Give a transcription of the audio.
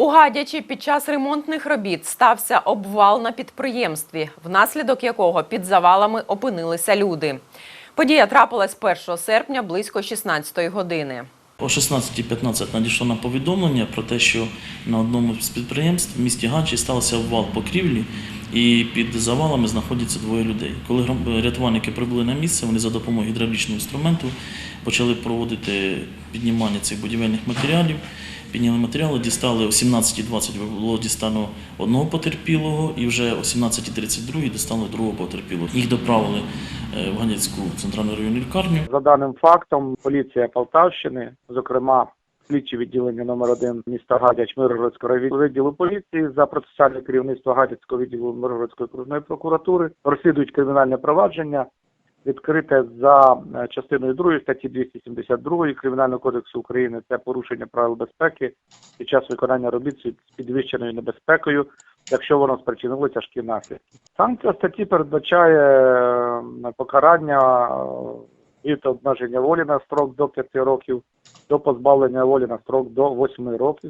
У Гадячі під час ремонтних робіт стався обвал на підприємстві, внаслідок якого під завалами опинилися люди. Подія трапилась 1 серпня близько 16 години. О 16.15 надійшло нам повідомлення про те, що на одному з підприємств в місті Гачі стався обвал покрівлі, і під завалами знаходяться двоє людей. Коли рятувальники прибули на місце, вони за допомогою гідравлічного інструменту почали проводити піднімання цих будівельних матеріалів. Підняли матеріали, дістали о 17.20 було дістано одного потерпілого, і вже о 17.32 дістали другого потерпілого. Їх доправили е, в Ганецьку центральну районну лікарню. За даним фактом, поліція Полтавщини, зокрема слідчі відділення номер 1 міста Гадяч Миргородського відділу поліції за процесуальне керівництво Гадяцького відділу Миргородської окружної прокуратури розслідують кримінальне провадження, відкрите за е, частиною 2 статті 272 Кримінального кодексу України. Це порушення правил безпеки під час виконання робіт з підвищеною небезпекою, якщо воно спричинило тяжкі наслідки. Санкція статті передбачає е, покарання е, від обмеження волі на строк до 5 років до позбавлення волі на строк до 8 років.